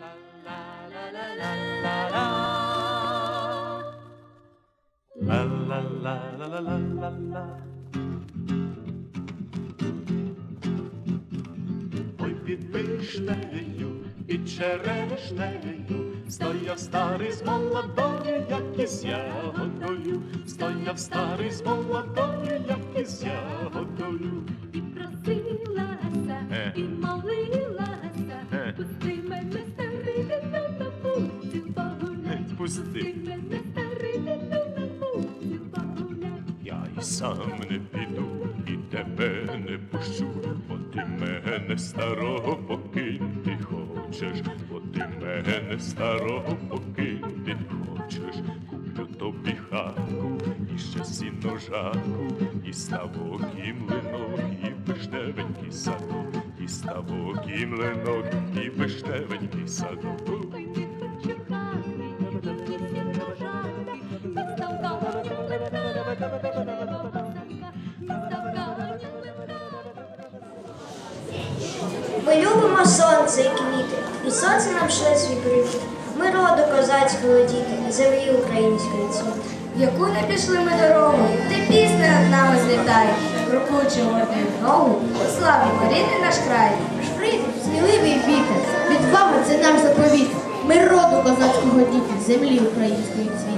La. Ой, під вишнею, під черешнею, стояв старий з молодою, як із ягодою, стояв старий з молодою, як із ягодою. Погулять. Я й сам не піду, і тебе не пущу, бо ти мене старого покинути хочеш, бо ти мене старого покинути хочеш. Куплю тобі хатку, і ще сіно жаку, і ставок, і млинок, і вишневенький садок, і ставок, і млинок, і вишневенький садок. Ми любимо сонце і квіти, і сонце нам шле свій привіт. Ми роду козацького діти, землі української цвіт. В яку не пішли ми дорогу, де пісня над нами злітає, крокучи гордою ногу, у славі рідний наш край. Прийде сміливий вітер, відвага це наш заповіт. Ми роду козацького діти, землі української цвіт.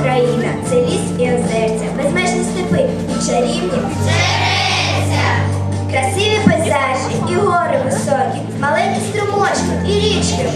Україна. Це ліс і озерця, безмежні степи і чарівні Красиві пейзажі і гори високі, маленькі струмочки і річки.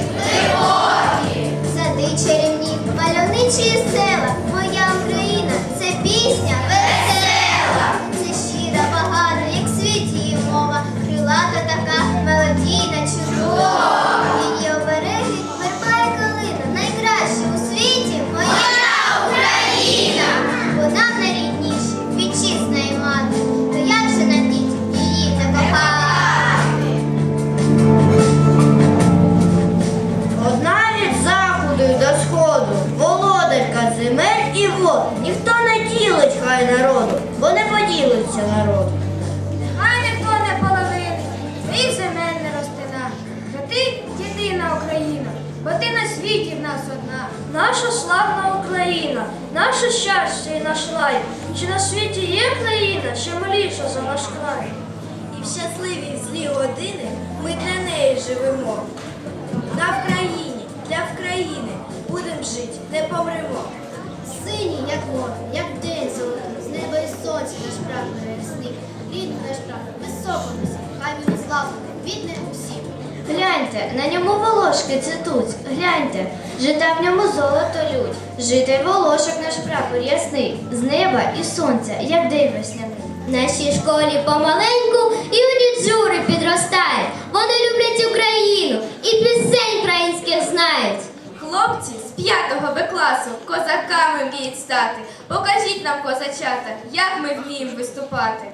Світі в нас одна. Наша славна Україна, наше щастя і наш рай. Чи на світі є країна, що миліша за наш край? І в щасливі злі години ми для неї живемо. На Вкраїні, для Вкраїни будем жити, не помремо. Синій, як море, як день золотий, з неба і сонця наш прапор ясний, рідний наш прапор, високо носить, хай він славний, відне усім. Гляньте, на ньому волошки цвітуть, гляньте, жита в ньому золото лють, житий волошок наш прапор ясний, з неба і сонця, як день весняний. Нашій школі помаленьку юні джури підростають. Вони люблять Україну і пісень українських знають. Хлопці з 5 Б класу козаками вміють стати. Покажіть нам, козачата, як ми вміємо виступати.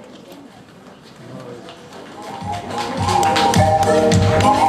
Високий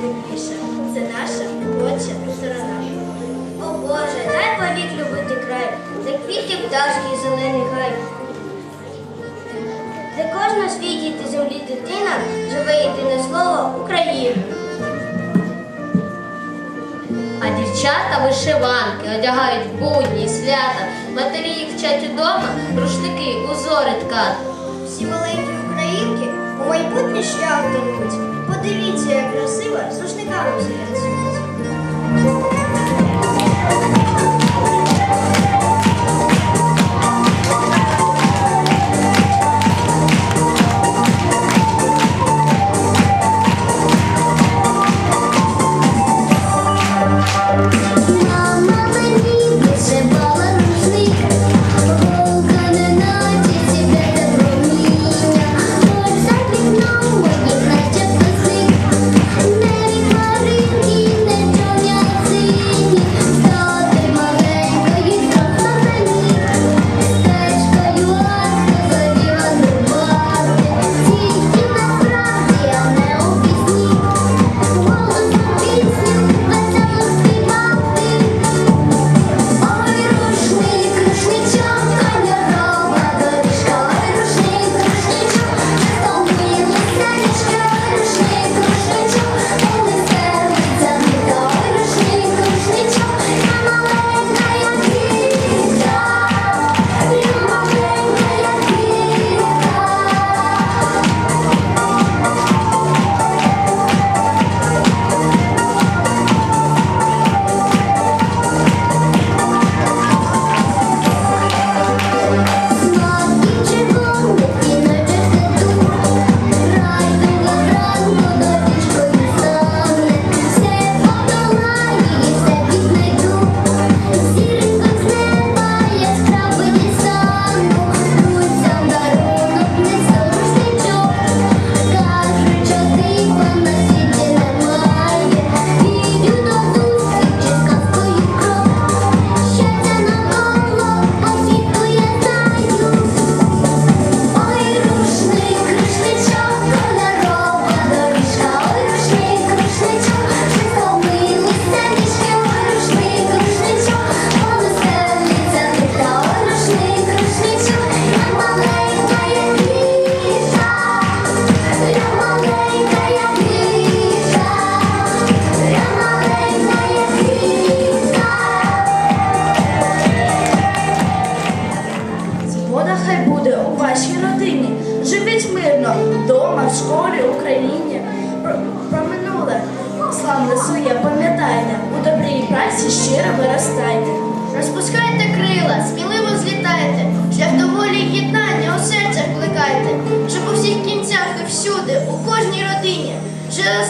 взимку. Це наша творча сторона. О Боже, дай повік любити край, де квітів пташки і зелений гай. Де кожна світі ти землі дитина живе єдине слово Україна. А дівчата вишиванки одягають будні, свята. Матері їх вчать удома, рушники, узори ткати. Всі маленькі українки у майбутнє шлях дарують. Подивіться, як красиво з рушниками всі.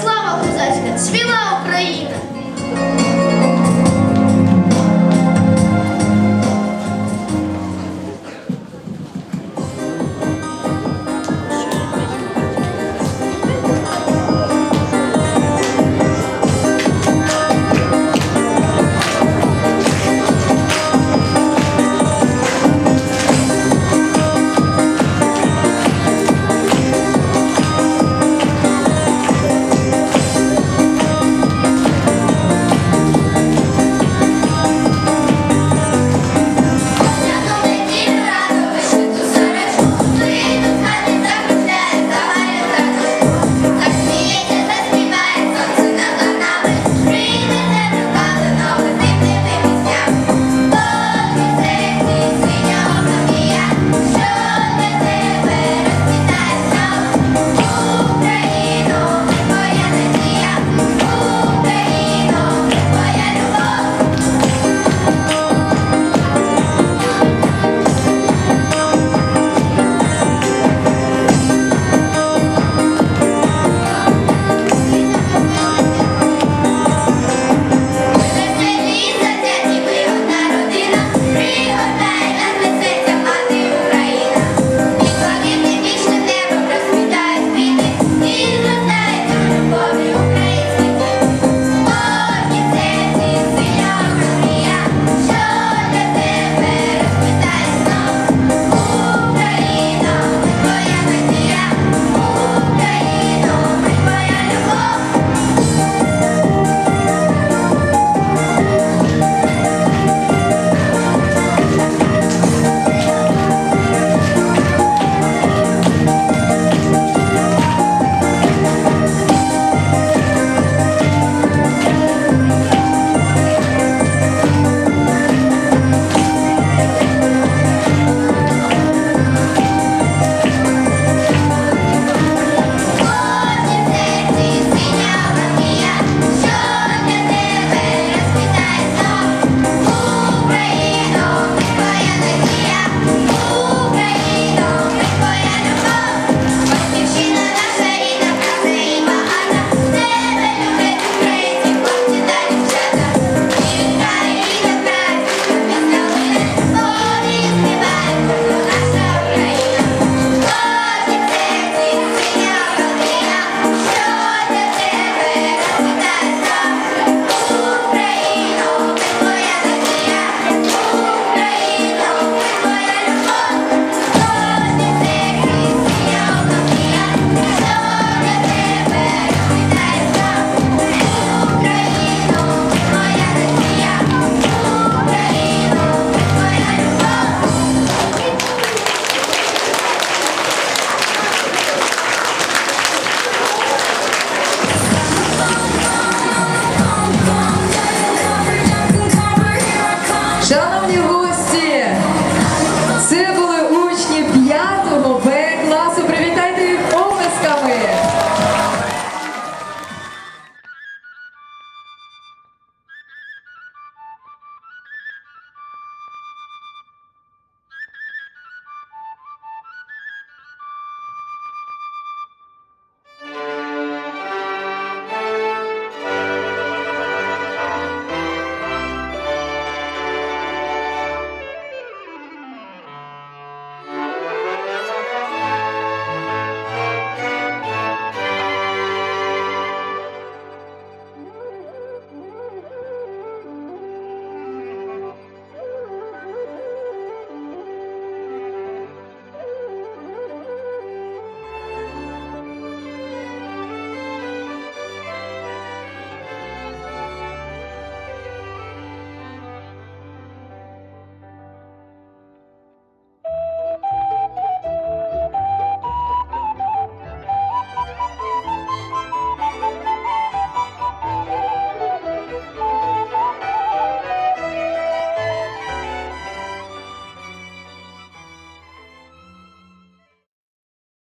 Слава козацька, цвіла.